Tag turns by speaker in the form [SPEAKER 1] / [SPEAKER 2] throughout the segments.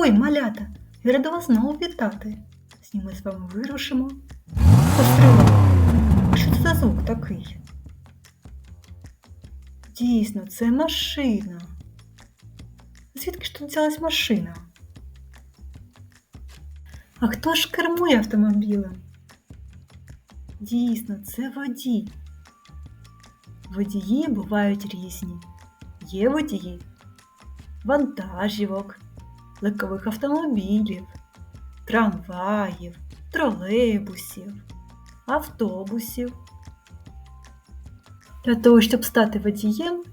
[SPEAKER 1] Ой, малята, я рада вас знову вітати. Сьогодні ми з вами вирушимо. Постривай. А що це за звук такий? Дійсно, це машина. Звідки ж тут взялась машина? А хто ж кермує автомобілем? Дійсно, це водій. Водії бувають різні. Є водії вантажівок, легкових автомобілів, трамваїв, тролейбусів, автобусів. Для того, щоб стати водієм,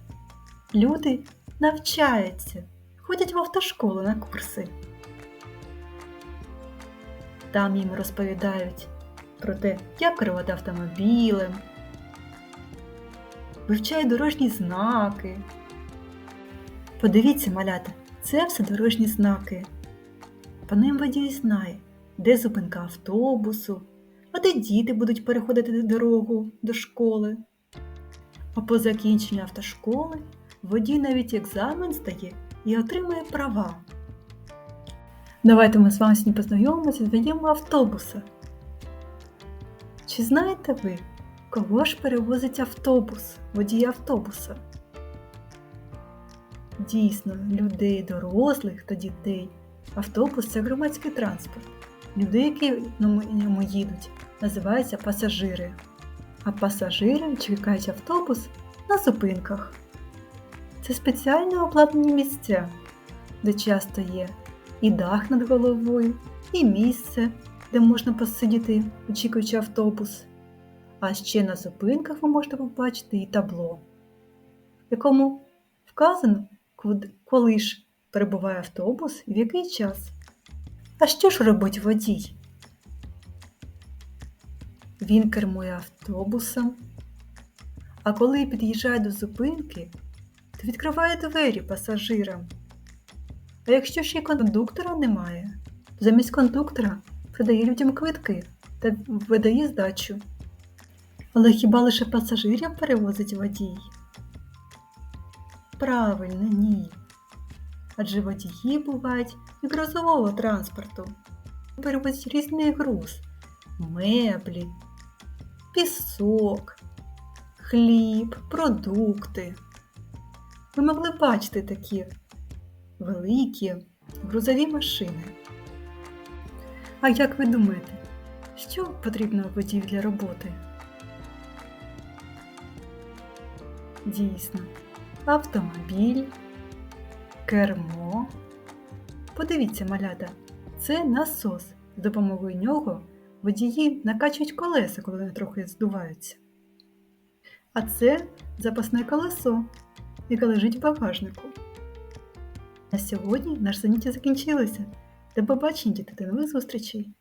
[SPEAKER 1] люди навчаються, ходять в автошколу на курси. Там їм розповідають про те, як керувати автомобілем, вивчають дорожні знаки. Подивіться, малята, це все дорожні знаки. По ним водій знає, де зупинка автобусу, а де діти будуть переходити дорогу до школи. А по закінченню автошколи водій навіть екзамен здає і отримує права. Давайте ми з вами сьогодні познайомимося з водієм автобуса. Чи знаєте ви, кого ж перевозить автобус, водій автобуса? Дійсно, людей дорослих та дітей. Автобус це громадський транспорт. Люди, які на ньому їдуть, називаються пасажири. А пасажири чекають автобус на зупинках. Це спеціально обладнані місця, де часто є і дах над головою, і місце, де можна посидіти, очікуючи автобус. А ще на зупинках ви можете побачити і табло, в якому вказано, коли ж перебуває автобус в який час. А що ж робить водій? Він кермує автобусом, а коли під'їжджає до зупинки, то відкриває двері пасажирам. А якщо ще й кондуктора немає, то замість кондуктора продає людям квитки та видає здачу. Але хіба лише пасажирів перевозить водій? Правильно, ні. Адже водії бувають і грузового транспорту. Перевозять різний груз, меблі, пісок, хліб, продукти. Ви могли бачити такі великі грузові машини. А як ви думаєте, що потрібно водію для роботи? Дійсно автомобіль, кермо. Подивіться, малята, це насос. З допомогою нього водії накачують колеса, коли вони трохи здуваються. А це запасне колесо, яке лежить в багажнику. На сьогодні наш заняття закінчилося. До побачення, діти, до нових зустрічей!